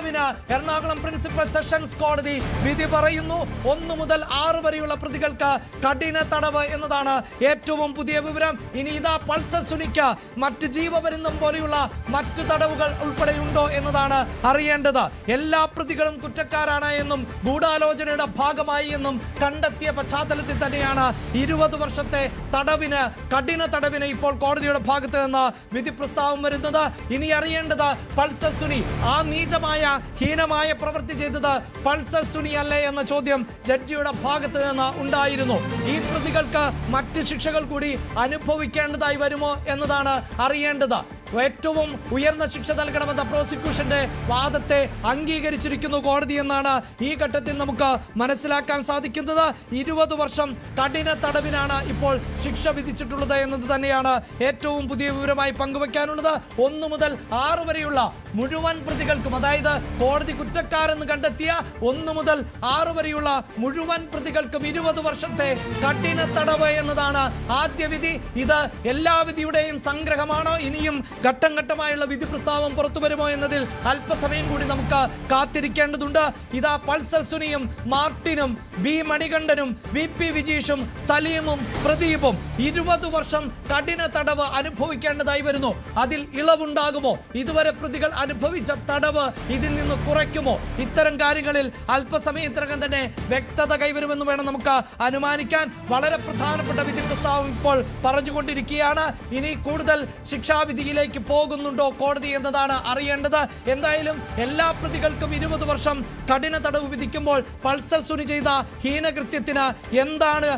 തടവിന് Ernakulam principal sessions കോടതി വിധി പറയുന്നു. ഒന്ന് മുതൽ ആറ് വരെയുള്ള പ്രതികൾക്ക് കഠിന തടവ് എന്നതാണ് ഏറ്റവും പുതിയ വിവരം. ഇനി ഇതാ പൾസർ സുനിക്ക് മറ്റ് ജീവപര്യന്തം പോലെയുള്ള മറ്റു തടവുകൾ ഉൾപ്പെടെയുണ്ടോ എന്നതാണ് അറിയേണ്ടത്. എല്ലാ പ്രതികളും കുറ്റക്കാരാണ് എന്നും ഗൂഢാലോചനയുടെ ഭാഗമായി എന്നും കണ്ടെത്തിയ പശ്ചാത്തലത്തിൽ തന്നെയാണ് ഇരുപത് വർഷത്തെ തടവിന് കഠിന തടവിന് ഇപ്പോൾ കോടതിയുടെ ഭാഗത്ത് നിന്ന് വിധി പ്രസ്താവം വരുന്നത്. ഇനി അറിയേണ്ടത് പൾസർ സുനി ആ നീചമായ ഹീനമായ പ്രവൃത്തി ചെയ്തത് പൾസർ സുനി അല്ലേ എന്ന ചോദ്യം ജഡ്ജിയുടെ ഭാഗത്ത് നിന്ന് ഉണ്ടായിരുന്നു. ഈ പ്രതികൾക്ക് മറ്റ് ശിക്ഷകൾ കൂടി അനുഭവിക്കേണ്ടതായി വരുമോ എന്നതാണ് അറിയേണ്ടത്. ഏറ്റവും ഉയർന്ന ശിക്ഷ നൽകണമെന്ന പ്രോസിക്യൂഷന്റെ വാദത്തെ അംഗീകരിച്ചിരിക്കുന്നു കോടതി എന്നാണ് ഈ ഘട്ടത്തിൽ നമുക്ക് മനസ്സിലാക്കാൻ സാധിക്കുന്നത്. ഇരുപത് വർഷം കഠിന തടവിനാണ് ഇപ്പോൾ ശിക്ഷ വിധിച്ചിട്ടുള്ളത് എന്നത് തന്നെയാണ് ഏറ്റവും പുതിയ വിവരമായി പങ്കുവെക്കാനുള്ളത്. ഒന്നു മുതൽ ആറ് വരെയുള്ള മുഴുവൻ പ്രതികൾക്കും അതായത് കോടതി കുറ്റക്കാരെന്ന് കണ്ടെത്തിയ ഒന്നു മുതൽ ആറ് വരെയുള്ള മുഴുവൻ പ്രതികൾക്കും ഇരുപത് വർഷത്തെ കഠിന തടവ് എന്നതാണ് ആദ്യ വിധി. ഇത് എല്ലാ വിധിയുടെയും സംഗ്രഹമാണോ. ഇനിയും ഘട്ടം ഘട്ടമായുള്ള വിധി പ്രസ്താവം പുറത്തു വരുമോ എന്നതിൽ അല്പസമയം കൂടി നമുക്ക് കാത്തിരിക്കേണ്ടതുണ്ട്. ഇതാ പൾസർ സുനിയും മാർട്ടിനും ബി മണികണ്ഠനും വി പി വിജീഷും സലീമും പ്രദീപും ഇരുപത് വർഷം കഠിന തടവ് അനുഭവിക്കേണ്ടതായി വരുന്നു. അതിൽ ഇളവുണ്ടാകുമോ? ഇതുവരെ പ്രതികൾ അനുഭവിച്ച തടവ് ഇതിൽ നിന്ന് കുറയ്ക്കുമോ? ഇത്തരം കാര്യങ്ങളിൽ അല്പസമയത്തിനകം തന്നെ വ്യക്തത കൈവരുമെന്ന് വേണം നമുക്ക് അനുമാനിക്കാൻ. വളരെ പ്രധാനപ്പെട്ട വിധി പ്രസ്താവം ഇപ്പോൾ പറഞ്ഞുകൊണ്ടിരിക്കുകയാണ്. ഇനി കൂടുതൽ ശിക്ഷാവിധിയിലേക്ക് പോകുന്നുണ്ടോ കോടതി എന്നതാണ് അറിയേണ്ടത്. എന്തായാലും എല്ലാ പ്രതികൾക്കും ഇരുപത് വർഷം കഠിന തടവ് വിധിക്കുമ്പോൾ പൾസർ സുനി ചെയ്ത ഹീനകൃത്യത്തിന് എന്താണ്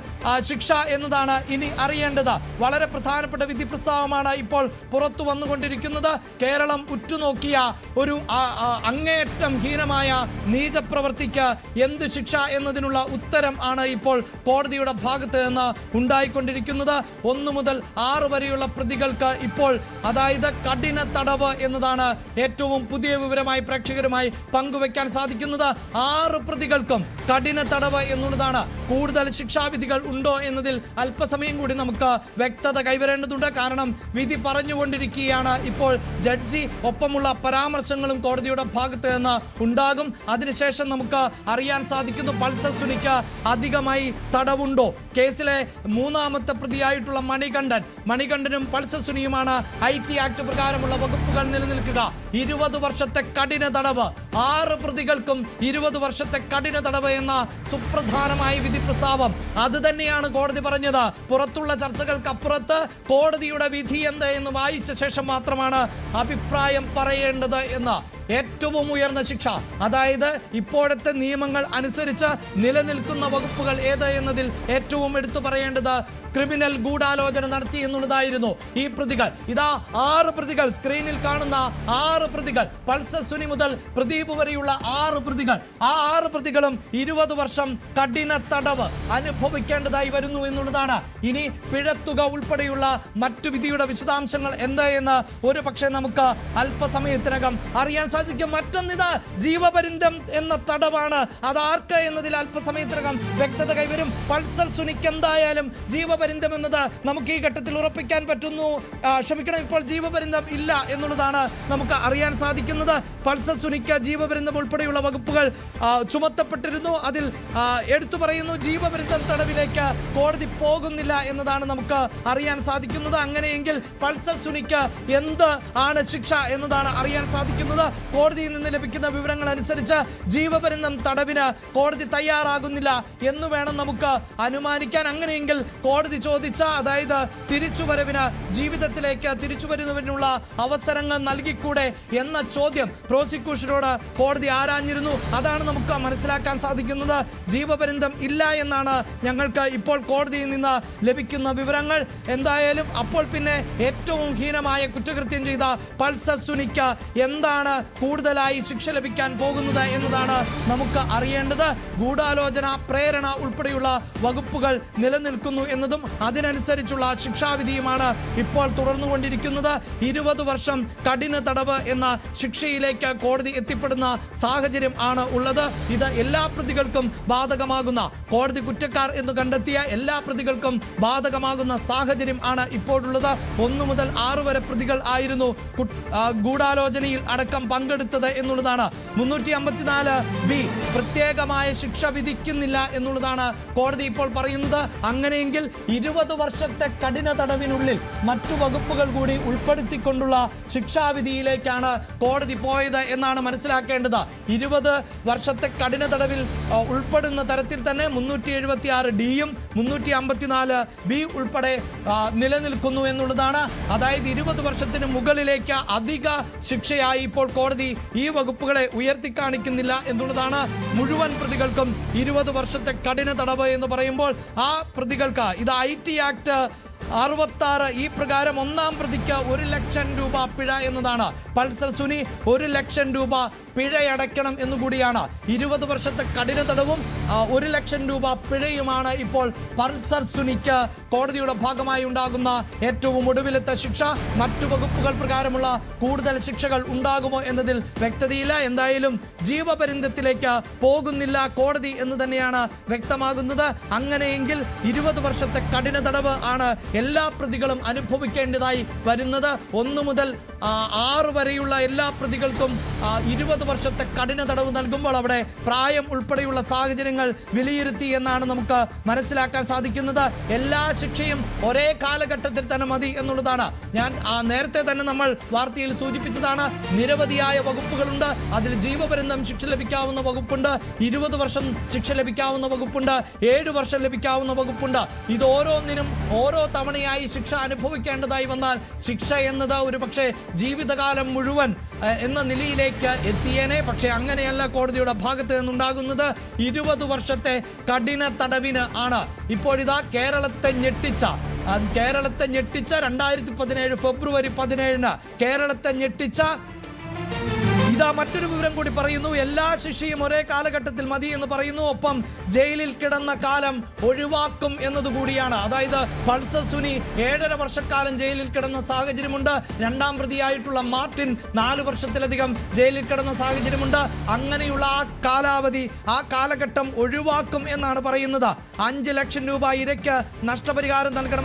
ശിക്ഷ എന്നതാണ് ഇനി അറിയേണ്ടത്. വളരെ പ്രധാനപ്പെട്ട വിധി പ്രസ്താവമാണ് ഇപ്പോൾ പുറത്തു വന്നുകൊണ്ടിരിക്കുന്നത്. കേരളം ഉറ്റുനോക്കിയ ഒരു അങ്ങേയറ്റം ഹീനമായ നീചപ്രവർത്തിക്ക് എന്ത് ശിക്ഷ എന്നതിനുള്ള ഉത്തരം ആണ് ഇപ്പോൾ കോടതിയുടെ ഭാഗത്ത് നിന്ന് ഉണ്ടായിക്കൊണ്ടിരിക്കുന്നത്. ഒന്ന് മുതൽ ആറ് വരെയുള്ള പ്രതികൾക്ക് ഇപ്പോൾ അതായത് കഠിന തടവ് എന്നതാണ് ഏറ്റവും പുതിയ വിവരമായി പ്രേക്ഷകരുമായി പങ്കുവെക്കാൻ സാധിക്കുന്നത്. ആറ് പ്രതികൾക്കും കഠിന തടവ് എന്നുള്ളതാണ്. കൂടുതൽ ശിക്ഷാവിധികൾ ഉണ്ടോ എന്നതിൽ അല്പസമയം കൂടി നമുക്ക് വ്യക്തത കൈവരേണ്ടതുണ്ട്. കാരണം വിധി പറഞ്ഞുകൊണ്ടിരിക്കുകയാണ്. ഇപ്പോൾ ജഡ്ജി ഒപ്പമുള്ള പരാമർശങ്ങളും കോടതിയുടെ ഭാഗത്ത് നിന്ന് ഉണ്ടാകും. അതിനുശേഷം നമുക്ക് അറിയാൻ സാധിക്കുന്നു പൾസർ സുനിക്ക് അധികമായി തടവുണ്ടോ. കേസിലെ മൂന്നാമത്തെ പ്രതിയായിട്ടുള്ള മണികണ്ഠൻ. മണികണ്ഠനും പൾസർ സുനിയുമാണ് ഐ ടി പ്രകാരമുള്ള വകുപ്പുകൾ നിലനിൽക്കുക. ഇരുപത് വർഷത്തെ കഠിന തടവ്. ആറ് പ്രതികൾക്കും ഇരുപത് വർഷത്തെ കഠിന തടവ് എന്ന സുപ്രധാനമായ വിധി പ്രസ്താവം അത് തന്നെയാണ് കോടതി പറഞ്ഞത്. പുറത്തുള്ള ചർച്ചകൾക്കപ്പുറത്ത് കോടതിയുടെ വിധി എന്ത് എന്ന് വായിച്ച ശേഷം മാത്രമാണ് അഭിപ്രായം പറയേണ്ടത് എന്ന്. ഏറ്റവും ഉയർന്ന ശിക്ഷ. അതായത് ഇപ്പോഴത്തെ നിയമങ്ങൾ അനുസരിച്ച് നിലനിൽക്കുന്ന വകുപ്പുകൾ ഏത് എന്നതിൽ ഏറ്റവും എടുത്തു പറയേണ്ടത് ക്രിമിനൽ ഗൂഢാലോചന നടത്തി എന്നുള്ളതായിരുന്നു ഈ പ്രതികൾ. ഇതാ ആറ് പ്രതികൾ സ്ക്രീനിൽ കാണുന്ന ആറ് പ്രതികൾ. പൾസർ സുനി മുതൽ പ്രദീപ് വരെയുള്ള ആറ് പ്രതികൾ. ആ ആറ് പ്രതികളും ഇരുപത് വർഷം കഠിന തടവ് അനുഭവിക്കേണ്ടതായി വരുന്നു എന്നുള്ളതാണ്. ഇനി പിഴത്തുക ഉൾപ്പെടെയുള്ള മറ്റു വിധിയുടെ വിശദാംശങ്ങൾ എന്താ എന്ന് ഒരു പക്ഷേ നമുക്ക് അല്പസമയത്തിനകം അറിയാൻ സാധിക്കും. മറ്റൊന്നിത് ജീവപര്യന്തം എന്ന തടവാണ്. അത് ആർക്ക് എന്നതിൽ അല്പസമയത്തിനകം വ്യക്തത കൈവരും. പൾസർ സുനിക്ക് എന്തായാലും ജീവപര്യന്തം എന്നത് നമുക്ക് ഈ ഘട്ടത്തിൽ ഉറപ്പിക്കാൻ പറ്റുന്നു. ക്ഷമിക്കണം ഇപ്പോൾ ജീവപര്യന്തം ഇല്ല എന്നുള്ളതാണ് നമുക്ക് അറിയാൻ സാധിക്കുന്നത്. പൾസർ സുനിക്ക് ജീവപര്യന്തം ഉൾപ്പെടെയുള്ള വകുപ്പുകൾ ചുമത്തപ്പെട്ടിരുന്നു. അതിൽ എടുത്തു പറയുന്നു ജീവപര്യന്തം തടവിലേക്ക് കോടതി പോകുന്നില്ല എന്നതാണ് നമുക്ക് അറിയാൻ സാധിക്കുന്നത്. അങ്ങനെയെങ്കിൽ പൾസർ സുനിക്ക് എന്ത് ആണ് ശിക്ഷ എന്നതാണ് അറിയാൻ സാധിക്കുന്നത്. കോടതിയിൽ നിന്ന് ലഭിക്കുന്ന വിവരങ്ങൾ അനുസരിച്ച് ജീവപര്യന്തം തടവിന് കോടതി തയ്യാറാകുന്നില്ല. എന്ന് വേണം നമുക്ക് അനുമാനിക്കാൻ. അങ്ങനെയെങ്കിൽ കോടതി ചോദിച്ച അതായത് തിരിച്ചുവരവിന് ജീവിതത്തിലേക്ക് തിരിച്ചു വരുന്നതിനുള്ള അവസരങ്ങൾ നൽകിക്കൂടെ എന്ന ചോദ്യം പ്രോസിക്യൂഷനോട് കോടതി ആരാഞ്ഞിരുന്നു. അതാണ് നമുക്ക് മനസ്സിലാക്കാൻ സാധിക്കുന്നത്. ജീവപര്യന്തം ഇല്ല എന്നാണ് ഞങ്ങൾക്ക് ഇപ്പോൾ കോടതിയിൽ നിന്ന് ലഭിക്കുന്ന വിവരങ്ങൾ. എന്തായാലും അപ്പോൾ പിന്നെ ഏറ്റവും ഹീനമായ കുറ്റകൃത്യം ചെയ്ത പൾസർ സുനിക്ക് എന്താണ് കൂടുതലായി ശിക്ഷ ലഭിക്കാൻ പോകുന്നത് എന്നതാണ് നമുക്ക് അറിയേണ്ടത്. ഗൂഢാലോചന പ്രേരണ ഉൾപ്പെടെയുള്ള വകുപ്പുകൾ നിലനിൽക്കുന്നു എന്നതും അതിനനുസരിച്ചുള്ള ശിക്ഷാവിധിയുമാണ് ഇപ്പോൾ തുടർന്നുകൊണ്ടിരിക്കുന്നത്. ഇരുപത് വർഷം കഠിന തടവ് എന്ന ശിക്ഷയിലേക്ക് കോടതി എത്തിപ്പെടുന്ന സാഹചര്യം ആണ് ഉള്ളത്. ഇത് എല്ലാ പ്രതികൾക്കും ബാധകമാകുന്ന കോടതി കുറ്റക്കാർ എന്ന് കണ്ടെത്തിയ എല്ലാ പ്രതികൾക്കും ബാധകമാകുന്ന സാഹചര്യം ആണ് ഇപ്പോഴുള്ളത്. ഒന്നു മുതൽ ആറ് വരെ പ്രതികൾ ആയിരുന്നു. ഗൂഢാലോചനയിൽ അടക്കം പങ്കെടുത്തു പങ്കെടുത്തത് എന്നുള്ളതാണ്. മുന്നൂറ്റി അമ്പത്തിനാല് ബി പ്രത്യേകമായ ശിക്ഷ വിധിക്കുന്നില്ല എന്നുള്ളതാണ് കോടതി ഇപ്പോൾ പറയുന്നത്. അങ്ങനെയെങ്കിൽ ഇരുപത് വർഷത്തെ കഠിന തടവിനുള്ളിൽ മറ്റു വകുപ്പുകൾ കൂടി ഉൾപ്പെടുത്തിക്കൊണ്ടുള്ള ശിക്ഷാവിധിയിലേക്കാണ് കോടതി പോയത് എന്നാണ് മനസ്സിലാക്കേണ്ടത്. ഇരുപത് വർഷത്തെ കഠിന തടവിൽ ഉൾപ്പെടുന്ന തരത്തിൽ തന്നെ മുന്നൂറ്റി എഴുപത്തി ആറ് ഡിയും മുന്നൂറ്റി അമ്പത്തിനാല് ബി ഉൾപ്പെടെ നിലനിൽക്കുന്നു എന്നുള്ളതാണ്. അതായത് ഇരുപത് വർഷത്തിന് മുകളിലേക്ക് അധിക ശിക്ഷയായി ഇപ്പോൾ കോടതി ഈ വകുപ്പുകളെ ഉയർത്തി കാണിക്കുന്നില്ല എന്നുള്ളതാണ് മുഴുവൻ പ്രതികൾക്കും ഇരുപത് വർഷത്തെ കഠിന തടവ് എന്ന് പറയുമ്പോൾ ആ പ്രതികൾക്ക് ഇത് ഐ ടി ആക്ട് അറുപത്താറ് ഈ പ്രകാരം ഒന്നാം പ്രതിക്ക് ഒരു ലക്ഷം രൂപ പിഴ എന്നതാണ്. പൾസർ സുനി ഒരു ലക്ഷം രൂപ പിഴയടയ്ക്കണം എന്നുകൂടിയാണ്. ഇരുപത് വർഷത്തെ കഠിന തടവും ഒരു ലക്ഷം രൂപ പിഴയുമാണ് ഇപ്പോൾ പൾസർ സുനിക്ക് കോടതിയുടെ ഭാഗമായി ഉണ്ടാകുന്ന ഏറ്റവും ഒടുവിലത്തെ ശിക്ഷ. മറ്റു വകുപ്പുകൾ പ്രകാരമുള്ള കൂടുതൽ ശിക്ഷകൾ ഉണ്ടാകുമോ എന്നതിൽ വ്യക്തതയില്ല. എന്തായാലും ജീവപര്യന്തത്തിലേക്ക് പോകുന്നില്ല കോടതി എന്ന് തന്നെയാണ് വ്യക്തമാകുന്നത്. അങ്ങനെയെങ്കിൽ ഇരുപത് വർഷത്തെ കഠിന തടവ് ആണ് എല്ലാ പ്രതികളും അനുഭവിക്കേണ്ടതായി വരുന്നത്. ഒന്നു മുതൽ ആറ് വരെയുള്ള എല്ലാ പ്രതികൾക്കും ഇരുപത് വർഷത്തെ കഠിന തടവ് നൽകുമ്പോൾ അവിടെ പ്രായം ഉൾപ്പെടെയുള്ള സാഹചര്യങ്ങൾ വിലയിരുത്തി എന്നാണ് നമുക്ക് മനസ്സിലാക്കാൻ സാധിക്കുന്നത്. എല്ലാ ശിക്ഷയും ഒരേ കാലഘട്ടത്തിൽ തന്നെ മതി എന്നുള്ളതാണ്. ഞാൻ നേരത്തെ തന്നെ നമ്മൾ വാർത്തയിൽ സൂചിപ്പിച്ചതാണ്. നിരവധിയായ വകുപ്പുകളുണ്ട്. അതിൽ ജീവപര്യന്തം ശിക്ഷ ലഭിക്കാവുന്ന വകുപ്പുണ്ട്. ഇരുപത് വർഷം ശിക്ഷ ലഭിക്കാവുന്ന വകുപ്പുണ്ട്. ഏഴ് വർഷം ലഭിക്കാവുന്ന വകുപ്പുണ്ട്. ഇത് ഓരോന്നിനും ഓരോ തവണയായി ശിക്ഷ അനുഭവിക്കേണ്ടതായി വന്നാൽ ശിക്ഷ എന്നത് ഒരു പക്ഷേ ജീവിതകാലം മുഴുവൻ എന്ന നിലയിലേക്ക് എത്തിയേനെ. പക്ഷേ അങ്ങനെയല്ല കോടതിയുടെ ഭാഗത്ത് നിന്നുണ്ടാകുന്നത്. ഇരുപത് വർഷത്തെ കഠിന തടവിന് ആണ്. ഇപ്പോഴിതാ കേരളത്തെ ഞെട്ടിച്ച കേരളത്തെ ഞെട്ടിച്ച രണ്ടായിരത്തി പതിനേഴ് ഫെബ്രുവരി പതിനേഴിന് കേരളത്തെ ഞെട്ടിച്ച ഇതാ മറ്റൊരു വിവരം കൂടി പറയുന്നു. എല്ലാ ശിക്ഷയും ഒരേ കാലഘട്ടത്തിൽ മതി എന്ന് പറയുന്നു. ഒപ്പം ജയിലിൽ കിടന്ന കാലം ഒഴിവാക്കും എന്നതുകൂടിയാണ്. അതായത് പൾസർ സുനി ഏഴര വർഷക്കാലം ജയിലിൽ കിടന്ന സാഹചര്യമുണ്ട്. രണ്ടാം പ്രതിയായിട്ടുള്ള മാർട്ടിൻ നാല് വർഷത്തിലധികം ജയിലിൽ കിടന്ന സാഹചര്യമുണ്ട്. അങ്ങനെയുള്ള ആ കാലാവധി ആ കാലഘട്ടം ഒഴിവാക്കും എന്നാണ് പറയുന്നത്. അഞ്ച് ലക്ഷം രൂപ ഇരയ്ക്ക് നഷ്ടപരിഹാരം നൽകണം.